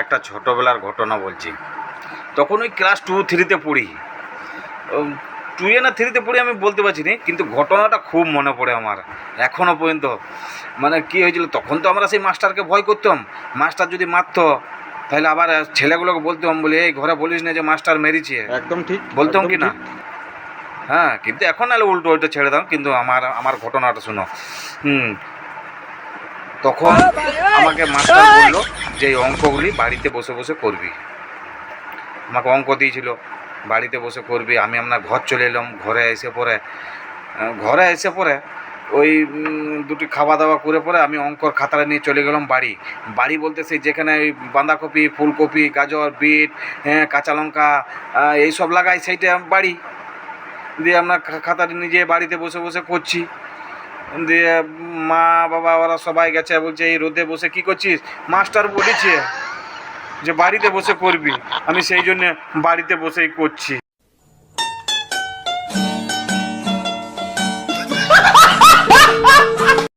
একটা ছোটোবেলার ঘটনা বলছি। তখন ওই ক্লাস টু থ্রিতে পড়ি। টুয়ে না থ্রিতে পড়ি আমি বলতে পারছি না কিন্তু ঘটনাটা খুব মনে পড়ে আমার এখনও পর্যন্ত। মানে কী হয়েছিল তখন তো আমরা সেই মাস্টারকে ভয় করতাম। মাস্টার যদি মারতো তাহলে আবার ছেলেগুলোকে বলতাম বলে এই ঘরে বলিস না যে মাস্টার মেরেছে। একদম ঠিক বলতাম কি না? হ্যাঁ কিন্তু এখন নাহলে উল্টো ওইটা ছেড়ে দাও কিন্তু আমার আমার ঘটনাটা শুনো। হুম তখন আমাকে মাস্টার বলল যে অঙ্কগুলি বাড়িতে বসে বসে করবি। আমাকে অঙ্ক দিয়েছিল, বাড়িতে বসে করবি, আমি আপনার ঘর চলে এলাম, ঘরে এসে পরে ঘরে এসে পরে ওই দুটি খাওয়া দাওয়া করে পরে আমি অঙ্কর খাতাটা নিয়ে চলে গেলাম বাড়ি। বাড়ি বলতে সেই যেখানে ওই বাঁধাকপি, ফুলকপি, গাজর, বিট হ্যাঁ কাঁচা লঙ্কা এইসব লাগাই, সেইটা বাড়ি। দিয়ে আমরা খাতাটা নিজে বাড়িতে বসে বসে করছি। দিয়ে মা, বাবা, ওরা সবাই গেছে, বলছে, এই রোদে বসে কি করছিস? মাস্টার বলেছে যে বাড়িতে বসে করবি। আমি সেই জন্য বাড়িতে বসেই করছি।